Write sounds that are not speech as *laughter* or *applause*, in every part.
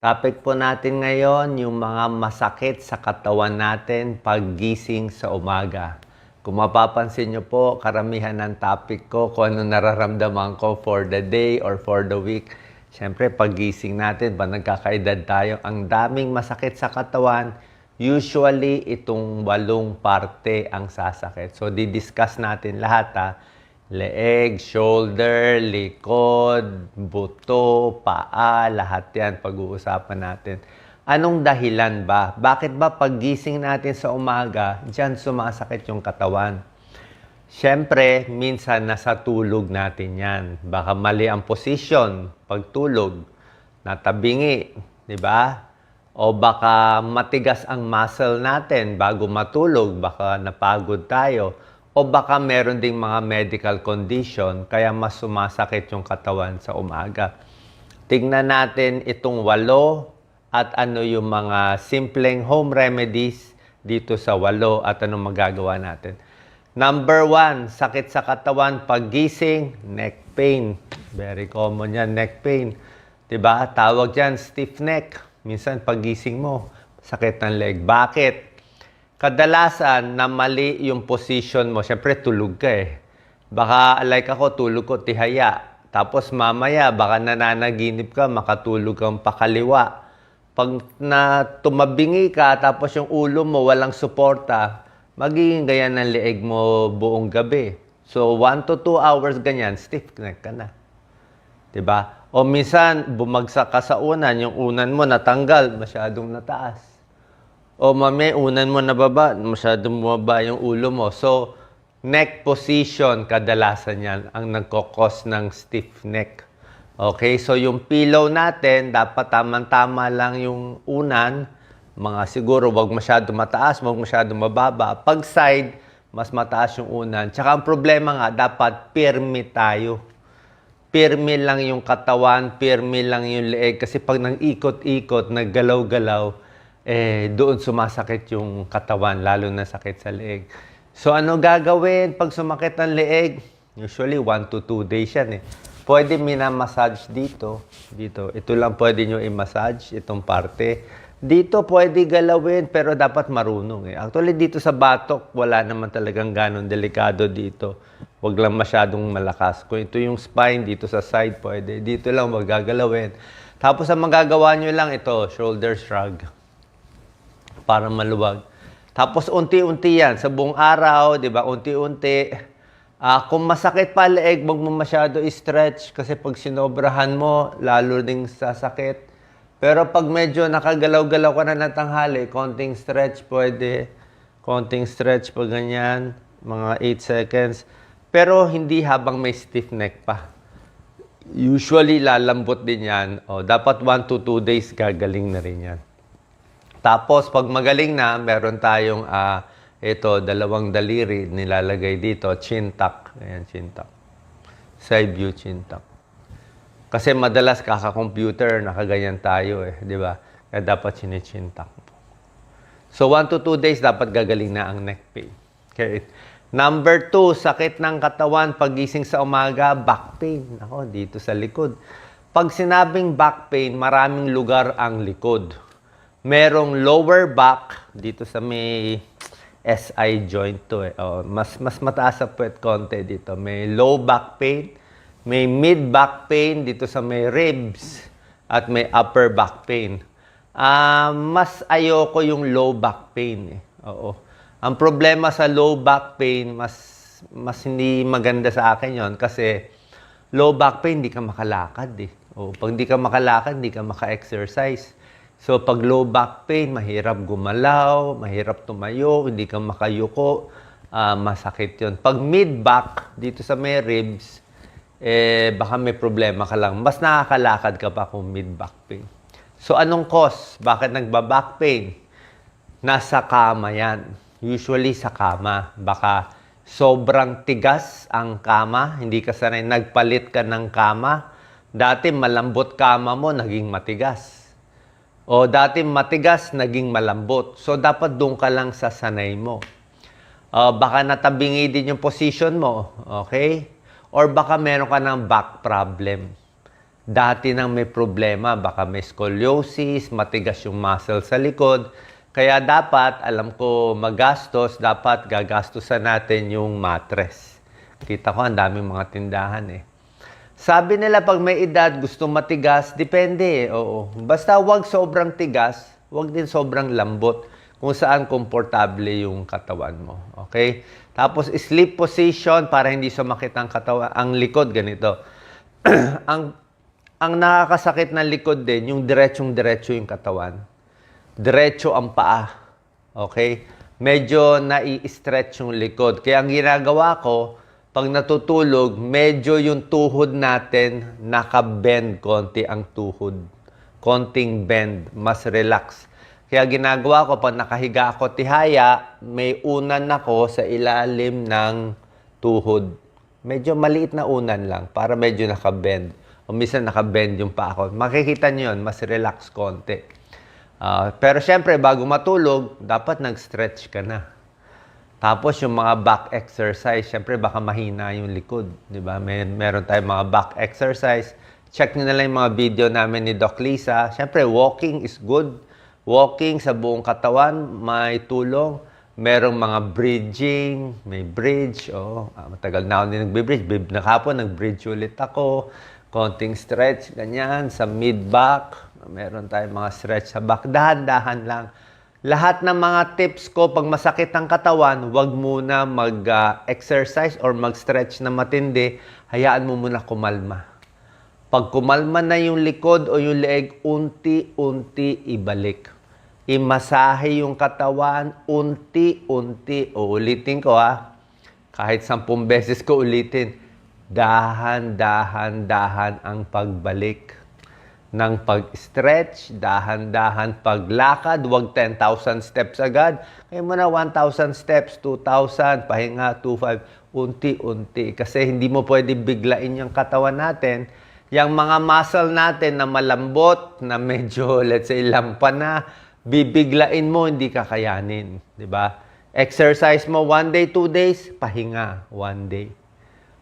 Topic po natin ngayon, yung mga masakit sa katawan natin paggising sa umaga. Kung mapapansin nyo po, karamihan ng topic ko, kung ano nararamdaman ko for the day or for the week. Siyempre, paggising natin, ba nagkakaedad tayo, ang daming masakit sa katawan, usually itong walong parte ang sasakit. So, di-discuss natin lahat ha leeg, shoulder, likod, buto, paa, lahat yan pag-uusapan natin. Anong dahilan ba? Bakit ba paggising natin sa umaga, dyan sumasakit yung katawan? Siyempre, minsan nasa tulog natin yan. Baka mali ang posisyon pagtulog, natabingi, di ba? O baka matigas ang muscle natin bago matulog, baka napagod tayo o baka meron ding mga medical condition kaya mas sumasakit yung katawan sa umaga. Tingnan natin itong walo at ano yung mga simpleng home remedies dito sa walo at anong magagawa natin. Number one, sakit sa katawan, paggising, neck pain. Very common yan, neck pain. 'Di ba? Tawag diyan stiff neck. Minsan paggising mo, sakit ng leg. Bakit? Kadalasan na mali yung position mo, syempre tulog ka eh. Baka like ako, tulog ko tihaya. Tapos mamaya, baka nananaginip ka, makatulog kang pakaliwa. Pag na tumabingi ka, tapos yung ulo mo walang suporta, magiging ganyan ng leeg mo buong gabi. So, 1 to 2 hours ganyan, stiff neck ka na. 'Di ba? O minsan, bumagsak ka sa unan, yung unan mo natanggal, masyadong nataas. O mami, unan mo na baba, masyadong bumaba yung ulo mo. So, neck position, kadalasan yan, ang nagkokos ng stiff neck. Okay, so yung pillow natin, dapat tamang-tama lang yung unan. Mga siguro, wag masyado mataas, wag masyado mababa. Pag side, mas mataas yung unan. Tsaka ang problema nga, dapat pirmi tayo. Pirmi lang yung katawan, pirmi lang yung leeg. Kasi pag nang ikot-ikot, naggalaw-galaw, eh, doon sumasakit yung katawan, lalo na sakit sa leeg. So, ano gagawin pag sumakit ang leeg? Usually, 1 to 2 days yan eh. Pwede minamassage dito. Dito. Ito lang pwede nyo i-massage, itong parte. Dito pwede galawin, pero dapat marunong eh. Actually, dito sa batok, wala naman talagang ganon delikado dito. Huwag lang masyadong malakas. Kung ito yung spine, dito sa side, pwede. Dito lang magagalawin. Tapos, ang magagawa nyo lang ito, shoulder shrug para maluwag. Tapos unti-unti yan, sa buong araw, di ba, unti-unti. Ah, kung masakit pa leeg, wag mo masyado i-stretch kasi pag sinobrahan mo, lalo ding sasakit. Pero pag medyo nakagalaw-galaw ka na ng tanghali, konting stretch pwede. Konting stretch pag ganyan, mga 8 seconds. Pero hindi habang may stiff neck pa. Usually, lalambot din yan. O, dapat 1 to 2 days gagaling na rin yan. Tapos, pag magaling na, meron tayong, ah, ito, dalawang daliri nilalagay dito, chin tuck. Ayan, chin. Side view chin. Kasi madalas kaka-computer, nakaganyan tayo eh, di ba? Kaya dapat chin tuck. So, 1 to 2 days, dapat gagaling na ang neck pain. Okay. Number 2, sakit ng katawan, pagising sa umaga, back pain. Ako, dito sa likod. Pag sinabing back pain, maraming lugar ang likod merong lower back dito sa may SI joint to eh. Oh, mas mas mataas sa puwet konti dito. May low back pain, may mid back pain dito sa may ribs at may upper back pain. Ah, mas ayoko yung low back pain eh. Oo. Ang problema sa low back pain, mas mas hindi maganda sa akin 'yon kasi low back pain hindi ka makalakad eh. O pag hindi ka makalakad, hindi ka maka-exercise. So, pag low back pain, mahirap gumalaw, mahirap tumayo, hindi ka makayuko, uh, masakit yon. Pag mid-back, dito sa may ribs, eh, baka may problema ka lang. Mas nakakalakad ka pa kung mid-back pain. So, anong cause? Bakit nagba-back pain? Nasa kama yan. Usually sa kama. Baka sobrang tigas ang kama, hindi ka sanay, nagpalit ka ng kama. Dati malambot kama mo, naging matigas o dati matigas, naging malambot. So, dapat doon ka lang sa sanay mo. Uh, baka natabingi din yung position mo. Okay? Or baka meron ka ng back problem. dati nang may problema, baka may scoliosis, matigas yung muscle sa likod. Kaya dapat, alam ko magastos, dapat gagastusan natin yung mattress. Kita ko, ang daming mga tindahan eh. Sabi nila pag may edad, gusto matigas, depende eh. Oo. Basta wag sobrang tigas, wag din sobrang lambot kung saan komportable yung katawan mo. Okay? Tapos sleep position para hindi sumakit ang katawan, ang likod ganito. *clears throat* ang ang nakakasakit ng likod din, yung diretsong diretso yung katawan. Diretso ang paa. Okay? Medyo nai-stretch yung likod. Kaya ang ginagawa ko, pag natutulog, medyo yung tuhod natin naka-bend konti ang tuhod. Konting bend, mas relax. Kaya ginagawa ko, pag nakahiga ako tihaya, may unan ako sa ilalim ng tuhod. Medyo maliit na unan lang, para medyo naka-bend. O minsan naka-bend yung pa ako. Makikita nyo yun, mas relax konti. Ah, pero syempre, bago matulog, dapat nag-stretch ka na. Tapos yung mga back exercise, syempre baka mahina yung likod, 'di ba? May meron tayong mga back exercise. Check niyo na lang yung mga video namin ni Doc Lisa. Syempre walking is good. Walking sa buong katawan may tulong. Merong mga bridging, may bridge. Oh, ah, matagal na ako din nagbe-bridge. Bib- Nakapon, nag-bridge ulit ako. Konting stretch, ganyan, sa mid-back. Meron tayong mga stretch sa back. Dahan-dahan lang. Lahat ng mga tips ko pag masakit ang katawan, wag muna mag-exercise or mag-stretch na matindi. Hayaan mo muna kumalma. Pag kumalma na yung likod o yung leeg, unti-unti ibalik. Imasahe yung katawan, unti-unti. O ulitin ko ha. Kahit sampung beses ko ulitin. Dahan-dahan-dahan ang pagbalik ng pag-stretch, dahan-dahan paglakad, huwag 10,000 steps agad. Kaya mo na 1,000 steps, 2,000, pahinga, 2,500, unti-unti. Kasi hindi mo pwede biglain yung katawan natin. Yung mga muscle natin na malambot, na medyo, *laughs* let's say, lampa na, bibiglain mo, hindi kakayanin. Ba? Exercise mo one day, two days, pahinga one day.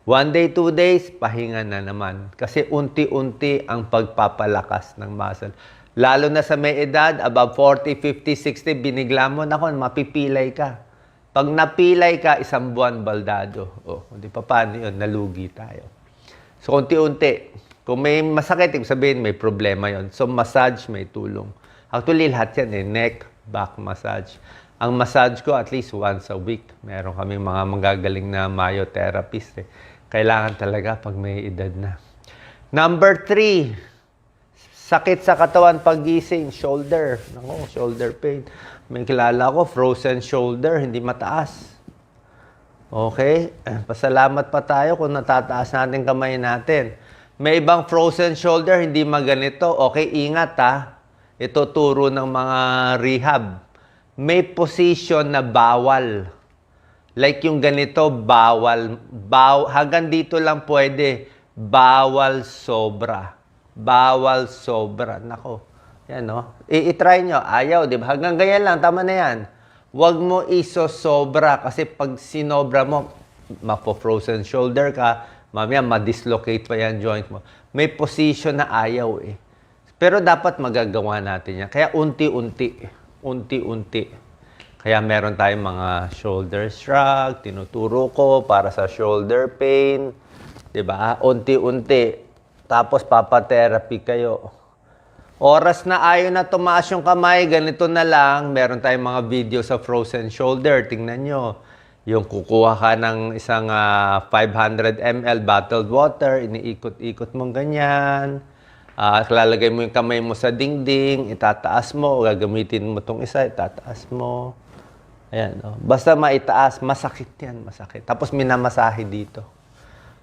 One day, two days, pahinga na naman. Kasi unti-unti ang pagpapalakas ng muscle. Lalo na sa may edad, above 40, 50, 60, binigla mo, naku, mapipilay ka. Pag napilay ka, isang buwan baldado. O, hindi pa paano yun, nalugi tayo. So, unti-unti. Kung may masakit, ibig sabihin may problema yon. So, massage may tulong. Actually, lahat yan eh. Neck, back massage. Ang massage ko at least once a week. Meron kaming mga magagaling na myotherapist eh. Kailangan talaga pag may edad na. Number three, sakit sa katawan paggising, shoulder. Nako, shoulder pain. May kilala ko, frozen shoulder, hindi mataas. Okay? Eh, Pasalamat pa tayo kung natataas natin kamay natin. May ibang frozen shoulder, hindi maganito. Okay, ingat ha. Ito turo ng mga rehab. May position na bawal. Like yung ganito, bawal. Baw, hanggang dito lang pwede. Bawal sobra. Bawal sobra. Nako. Yan, no? I-try nyo. Ayaw, di ba? Hanggang ganyan lang. Tama na yan. Huwag mo iso sobra. Kasi pag sinobra mo, mapo-frozen shoulder ka, mamaya ma-dislocate pa yan joint mo. May position na ayaw eh. Pero dapat magagawa natin yan. Kaya unti-unti. Unti-unti. Kaya meron tayong mga shoulder shrug, tinuturo ko para sa shoulder pain. 'Di ba? Unti-unti. Tapos papa-therapy kayo. Oras na ayaw na tumaas yung kamay, ganito na lang. Meron tayong mga video sa frozen shoulder. Tingnan nyo. Yung kukuha ka ng isang ah, 500 ml bottled water, iniikot-ikot mong ganyan. Ah, lalagay mo yung kamay mo sa dingding, itataas mo, gagamitin mo tong isa, itataas mo. Ayan, no? Basta maitaas, masakit yan, masakit. Tapos minamasahe dito.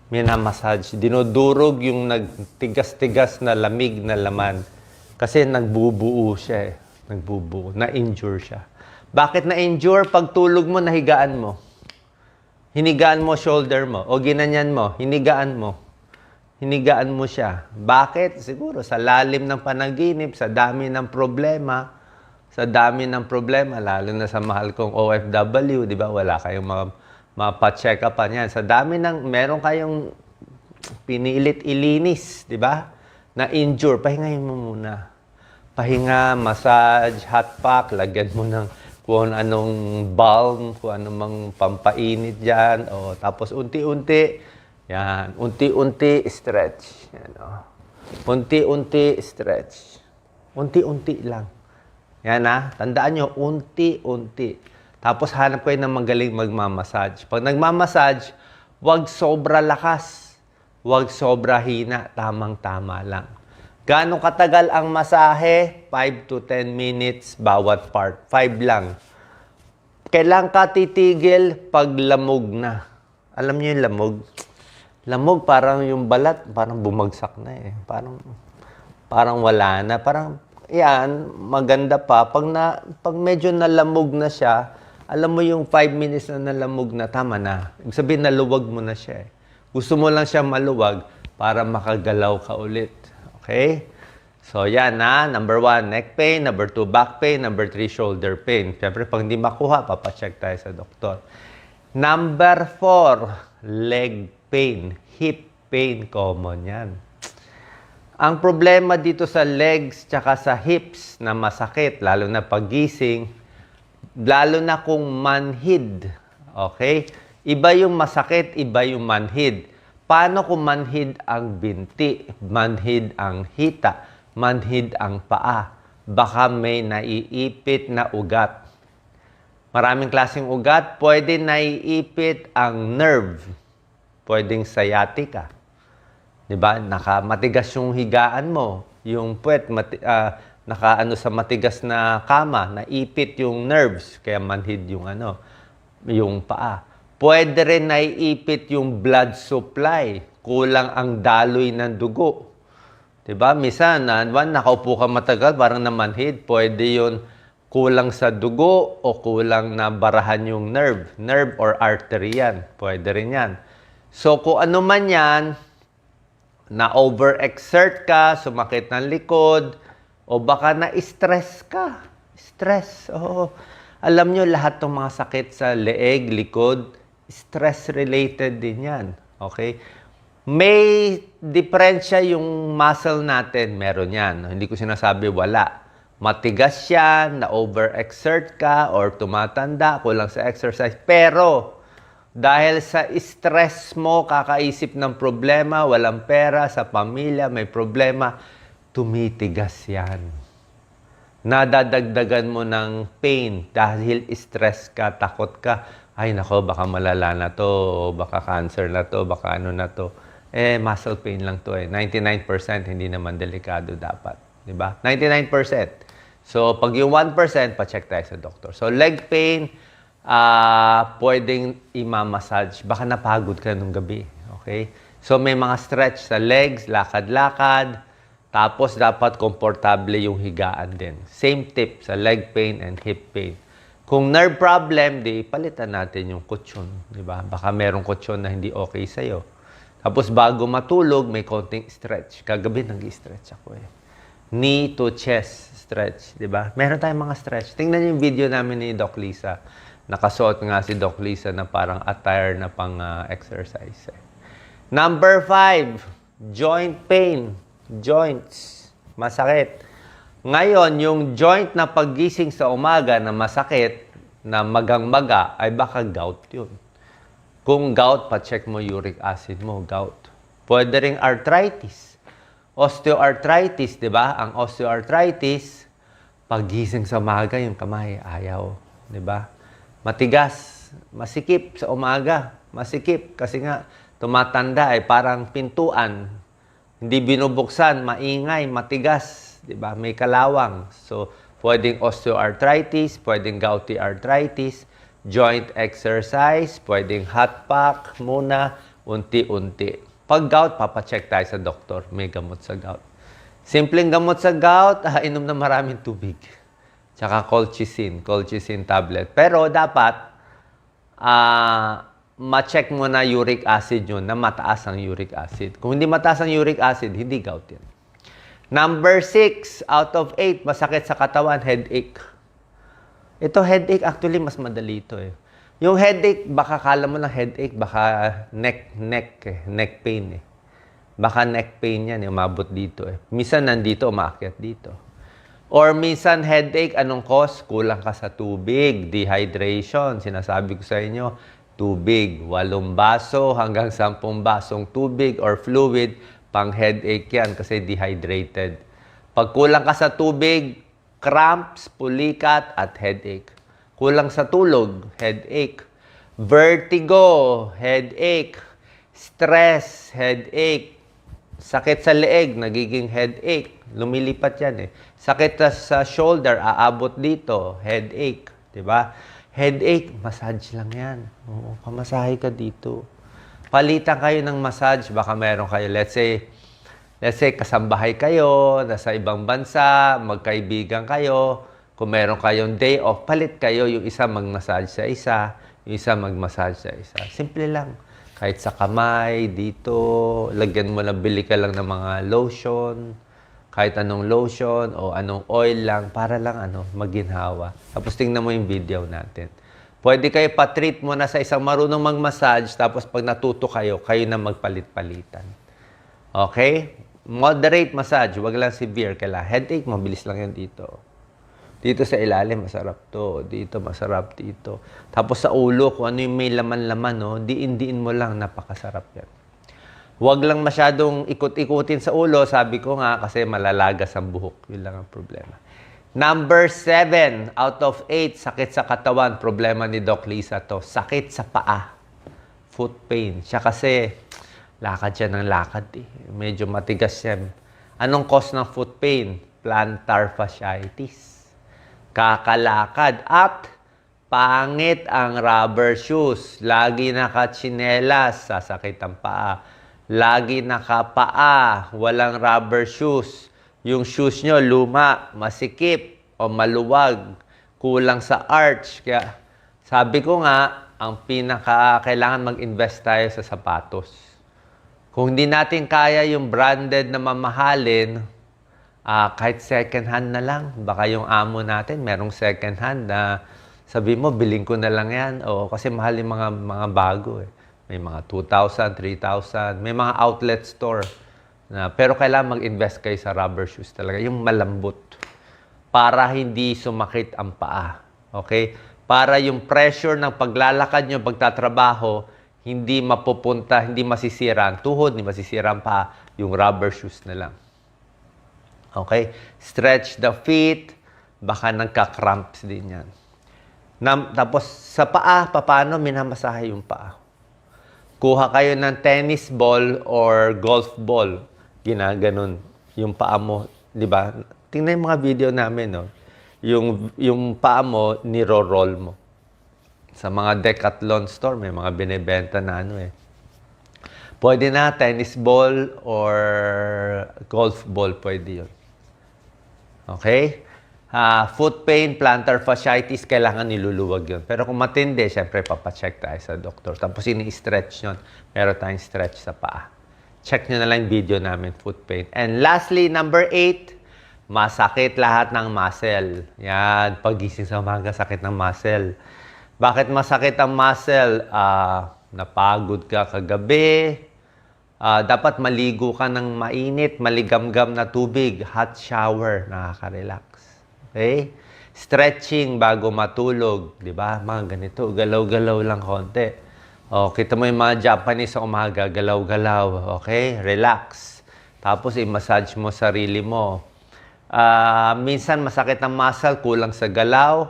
Minamassage. Dinudurog yung nagtigas-tigas na lamig na laman. Kasi nagbubuo siya eh. Nagbubuo. Na-injure siya. Bakit na-injure? Pag tulog mo, nahigaan mo. Hinigaan mo shoulder mo. O ginanyan mo. Hinigaan mo. Hinigaan mo siya. Bakit? Siguro sa lalim ng panaginip, sa dami ng problema, sa dami ng problema, lalo na sa mahal kong OFW, di ba? Wala kayong mga mapa-check upan yan. Sa dami ng, meron kayong pinilit ilinis, di ba? na-injure, pahingahin mo muna. Pahinga, massage, hot pack, lagyan mo ng kung anong balm, kung anong pampainit dyan. O, tapos unti-unti, yan, unti-unti stretch. Yan. Unti-unti stretch. Unti-unti lang. Yan ha, tandaan nyo, unti-unti. Tapos hanap kayo ng magaling magmamassage. Pag nagmamassage, wag sobra lakas. Wag sobra hina, tamang-tama lang. Gaano katagal ang masahe? 5 to 10 minutes bawat part. 5 lang. Kailan ka titigil pag lamog na? Alam niyo yung lamog? Lamog parang yung balat, parang bumagsak na eh. Parang parang wala na. Parang yan, maganda pa. Pag, na, pag medyo nalamog na siya, alam mo yung 5 minutes na nalamog na, tama na. Ibig sabihin, naluwag mo na siya eh. Gusto mo lang siya maluwag para makagalaw ka ulit. Okay? So, yan na. Number one, neck pain. Number two, back pain. Number three, shoulder pain. Siyempre, pag hindi makuha, papacheck tayo sa doktor. Number four, leg pain. Hip pain, common yan. Ang problema dito sa legs tsaka sa hips na masakit, lalo na pagising, lalo na kung manhid. Okay? Iba yung masakit, iba yung manhid. Paano kung manhid ang binti, manhid ang hita, manhid ang paa? Baka may naiipit na ugat. Maraming klaseng ugat, pwede naiipit ang nerve. Pwedeng sciatica. 'Di ba? Naka matigas yung higaan mo, yung puwet mati, ah, naka ano sa matigas na kama, naipit yung nerves kaya manhid yung ano, yung paa. Pwede rin naiipit yung blood supply, kulang ang daloy ng dugo. 'Di ba? Minsan, na nakaupo ka matagal, parang namanhid, pwede yun kulang sa dugo o kulang na barahan yung nerve, nerve or artery yan. Pwede rin yan. So, kung ano man yan, na overexert ka, sumakit ng likod, o baka na-stress ka. Stress. Oo. Alam nyo, lahat ng mga sakit sa leeg, likod, stress-related din yan. Okay? May diferensya yung muscle natin, meron yan. Hindi ko sinasabi wala. Matigas yan, na-overexert ka, or tumatanda, kulang sa exercise. Pero, dahil sa stress mo, kakaisip ng problema, walang pera, sa pamilya, may problema, tumitigas yan. Nadadagdagan mo ng pain dahil stress ka, takot ka. Ay nako, baka malala na to, baka cancer na to, baka ano na to. Eh, muscle pain lang to eh. 99% hindi naman delikado dapat. Di ba? 99%. So, pag yung 1%, pa-check tayo sa doktor. So, leg pain, ah pwedeng imamassage. Baka napagod ka nung gabi. Okay? So, may mga stretch sa legs, lakad-lakad. Tapos, dapat komportable yung higaan din. Same tip sa leg pain and hip pain. Kung nerve problem, di palitan natin yung kutsyon. Di ba? Baka merong kutsyon na hindi okay sa'yo. Tapos, bago matulog, may konting stretch. Kagabi, nag-stretch ako eh. Knee to chest stretch, di ba? Meron tayong mga stretch. Tingnan yung video namin ni Doc Lisa. Nakasuot nga si Doc Lisa na parang attire na pang ah, exercise. eh. Number five, joint pain. Joints. Masakit. Ngayon, yung joint na paggising sa umaga na masakit, na magang-maga, ay baka gout yun. Kung gout, pa-check mo uric acid mo, gout. Pwede ring arthritis. Osteoarthritis, di ba? Ang osteoarthritis, paggising sa umaga, yung kamay, ayaw. Di ba? Matigas, masikip sa umaga. Masikip kasi nga tumatanda ay parang pintuan. Hindi binubuksan, maingay, matigas. Di ba? May kalawang. So, pwedeng osteoarthritis, pwedeng gouty arthritis, joint exercise, pwedeng hot pack muna, unti-unti. Pag gout, papacheck tayo sa doktor. May gamot sa gout. Simpleng gamot sa gout, *laughs* ah, inom na maraming tubig. Tsaka colchicine, colchicine tablet. Pero dapat, ah, ma-check mo na uric acid yun, na mataas ang uric acid. Kung hindi mataas ang uric acid, hindi gout yan. Number six, out of eight, masakit sa katawan, headache. Ito headache, actually, mas madali ito eh. Yung headache, baka kala mo lang headache, baka neck, neck, eh, neck pain eh. Baka neck pain yan, umabot dito eh. Minsan nandito, umaakyat dito. Or minsan headache, anong cause? Kulang ka sa tubig, dehydration. Sinasabi ko sa inyo, tubig. Walong baso hanggang sampung basong tubig or fluid, pang headache yan kasi dehydrated. Pag kulang ka sa tubig, cramps, pulikat, at headache. Kulang sa tulog, headache. Vertigo, headache. Stress, headache. Sakit sa leeg, nagiging headache. Lumilipat yan eh. Sakit sa- shoulder, aabot dito, headache. 'Di ba? Headache, massage lang yan. Oo, pamasahe ka dito. Palitan kayo ng massage, baka meron kayo, let's say, let's say kasambahay kayo, nasa ibang bansa, magkaibigan kayo, kung meron kayong day off, palit kayo, yung isa mag-massage sa isa, yung isa mag-massage sa isa. Simple lang. Kahit sa kamay, dito, lagyan mo lang, bili ka lang ng mga lotion, kahit anong lotion o anong oil lang, para lang ano, maginhawa. Tapos tingnan mo yung video natin. Pwede kayo pa-treat mo na sa isang marunong mag-massage, tapos pag natuto kayo, kayo na magpalit-palitan. Okay? Moderate massage, wag lang severe. Kailangan headache, mabilis lang yan dito. Dito sa ilalim, masarap to. Dito, masarap dito. Tapos sa ulo, kung ano yung may laman-laman, no, diin-diin mo lang, napakasarap yan. Huwag lang masyadong ikot-ikutin sa ulo, sabi ko nga, kasi malalagas ang buhok. Yun lang ang problema. Number seven, out of eight, sakit sa katawan. Problema ni Doc Lisa to. Sakit sa paa. Foot pain. Siya kasi, lakad siya ng lakad eh. Medyo matigas siya. Anong cause ng foot pain? Plantar fasciitis. Kakalakad at pangit ang rubber shoes. Lagi nakatsinelas, sasakit ang paa. Lagi nakapaa, walang rubber shoes. Yung shoes nyo luma, masikip o maluwag, kulang sa arch. Kaya sabi ko nga, ang pinaka kailangan mag-invest tayo sa sapatos. Kung hindi natin kaya yung branded na mamahalin, ah, kahit second hand na lang. Baka yung amo natin, merong second hand na sabi mo, biling ko na lang yan. O, kasi mahal yung mga, mga bago eh. May mga 2,000, 3,000. May mga outlet store. Na, pero kailangan mag-invest kayo sa rubber shoes talaga. Yung malambot. Para hindi sumakit ang paa. Okay? Para yung pressure ng paglalakad nyo, pagtatrabaho, hindi mapupunta, hindi masisira ang tuhod, hindi masisira ang paa, yung rubber shoes na lang. Okay? Stretch the feet. Baka nagka-cramps din yan. Nam, tapos sa paa, paano minamasahe yung paa? Kuha kayo ng tennis ball or golf ball. Ginaganon yung paa mo. Di ba? Tingnan yung mga video namin, no? Yung, yung paa mo, niro-roll mo. Sa mga decathlon store, may mga binibenta na ano eh. Pwede na tennis ball or golf ball, pwede yun. Okay? Ah, foot pain, plantar fasciitis, kailangan niluluwag yun. Pero kung matindi, syempre papacheck tayo sa doktor. Tapos ini-stretch yun. Meron tayong stretch sa paa. Check nyo na lang video namin, foot pain. And lastly, number eight, masakit lahat ng muscle. Yan, pagising sa umaga, sakit ng muscle. Bakit masakit ang muscle? Ah, napagod ka kagabi, Ah, dapat maligo ka ng mainit, maligamgam na tubig, hot shower, nakaka-relax. Okay? Stretching bago matulog, di ba? Mga ganito, galaw-galaw lang konti. O, kita mo yung mga Japanese sa umaga, galaw-galaw, okay? Relax. Tapos i-massage mo sarili mo. Ah, minsan masakit ang muscle, kulang sa galaw,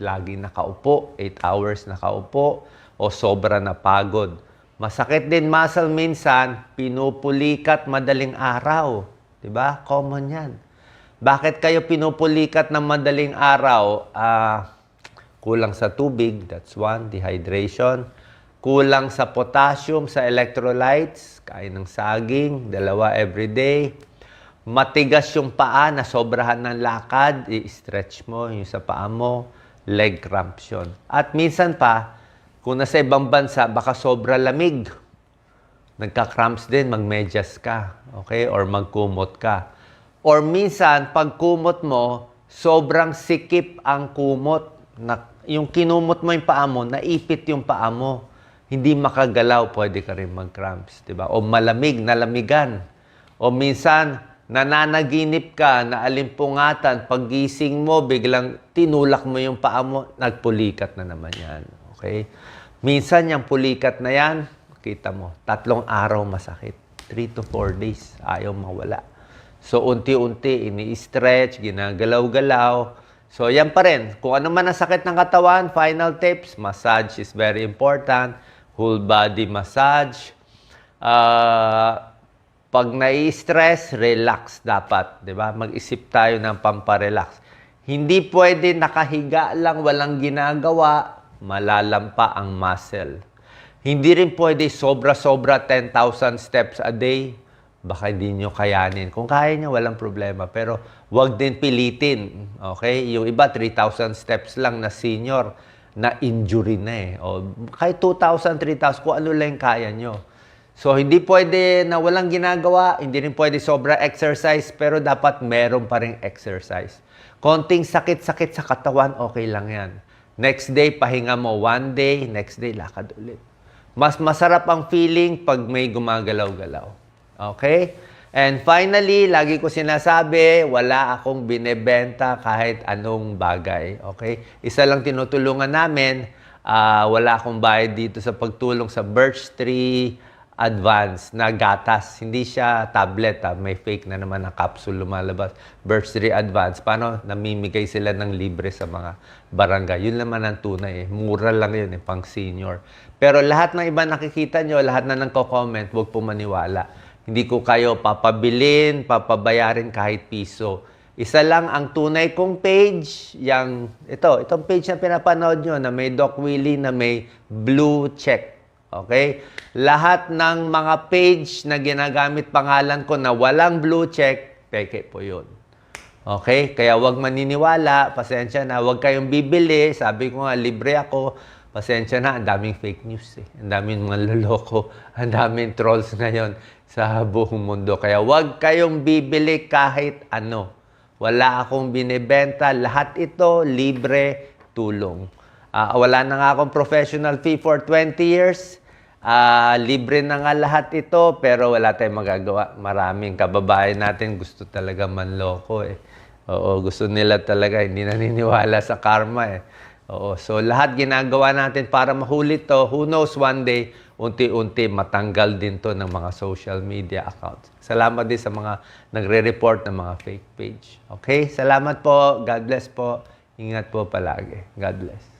lagi nakaupo, 8 hours nakaupo, o sobra na pagod. Masakit din muscle minsan, pinupulikat madaling araw. 'Di ba? Common 'yan. Bakit kayo pinupulikat ng madaling araw? Ah, kulang sa tubig, that's one, dehydration. Kulang sa potassium, sa electrolytes, kain ng saging, dalawa every day. Matigas yung paa, na sobrahan ng lakad, i-stretch mo yung sa paa mo, leg cramps yun. At minsan pa, kung nasa ibang bansa, baka sobra lamig. Nagka-cramps din, magmedyas ka, okay? Or magkumot ka. Or minsan, pag kumot mo, sobrang sikip ang kumot. Na, yung kinumot mo yung paa mo, naipit yung paa mo. Hindi makagalaw, pwede ka rin mag-cramps, di ba? O malamig, nalamigan. O minsan, nananaginip ka na alimpungatan, paggising mo, biglang tinulak mo yung paa mo, nagpulikat na naman yan. Okay? Minsan, yung pulikat na yan, kita mo, tatlong araw masakit. 3 to 4 days, ayaw mawala. So, unti-unti, ini-stretch, ginagalaw-galaw. So, yan pa rin. Kung ano man ang sakit ng katawan, final tips, massage is very important. Whole body massage. Ah, pag nai-stress, relax dapat, 'di ba? Mag-isip tayo ng pamparelax. Hindi pwede nakahiga lang walang ginagawa, malalampa ang muscle. Hindi rin pwede sobra-sobra 10,000 steps a day. Baka hindi nyo kayanin. Kung kaya nyo, walang problema. Pero wag din pilitin. Okay? Yung iba, 3,000 steps lang na senior na injury na eh. O, kahit 2,000, 3,000, kung ano lang kaya nyo. So, hindi pwede na walang ginagawa, hindi rin pwede sobra exercise, pero dapat meron pa rin exercise. Konting sakit-sakit sa katawan, okay lang yan. Next day, pahinga mo. One day, next day, lakad ulit. Mas masarap ang feeling pag may gumagalaw-galaw. Okay? And finally, lagi ko sinasabi, wala akong binebenta kahit anong bagay. Okay? Isa lang tinutulungan namin, ah, wala akong bayad dito sa pagtulong sa Birch Tree Advance na gatas. Hindi siya tablet, ah. may fake na naman na capsule lumalabas. Birch Tree Advance. Paano? Namimigay sila ng libre sa mga barangay. Yun naman ang tunay. Eh. Mura lang yun, eh, pang senior. Pero lahat ng iba nakikita nyo, lahat na nagko-comment, huwag po maniwala. Hindi ko kayo papabilin, papabayarin kahit piso. Isa lang ang tunay kong page, yang ito, itong page na pinapanood nyo na may Doc Willie na may blue check. Okay? Lahat ng mga page na ginagamit pangalan ko na walang blue check, peke po yun. Okay? Kaya wag maniniwala, pasensya na, wag kayong bibili. Sabi ko nga, libre ako. Pasensya na, ang daming fake news eh. Ang daming mga loloko, ang daming trolls ngayon sa buong mundo. Kaya wag kayong bibili kahit ano. Wala akong binibenta. Lahat ito, libre, tulong. Ah, wala na nga akong professional fee for 20 years. Ah, libre na nga lahat ito, pero wala tayong magagawa. Maraming kababayan natin gusto talaga manloko eh. Oo, gusto nila talaga, hindi naniniwala sa karma eh. Oo, so lahat ginagawa natin para mahuli to. Who knows one day, unti-unti matanggal din to ng mga social media accounts. Salamat din sa mga nagre-report ng mga fake page. Okay? Salamat po. God bless po. Ingat po palagi. God bless.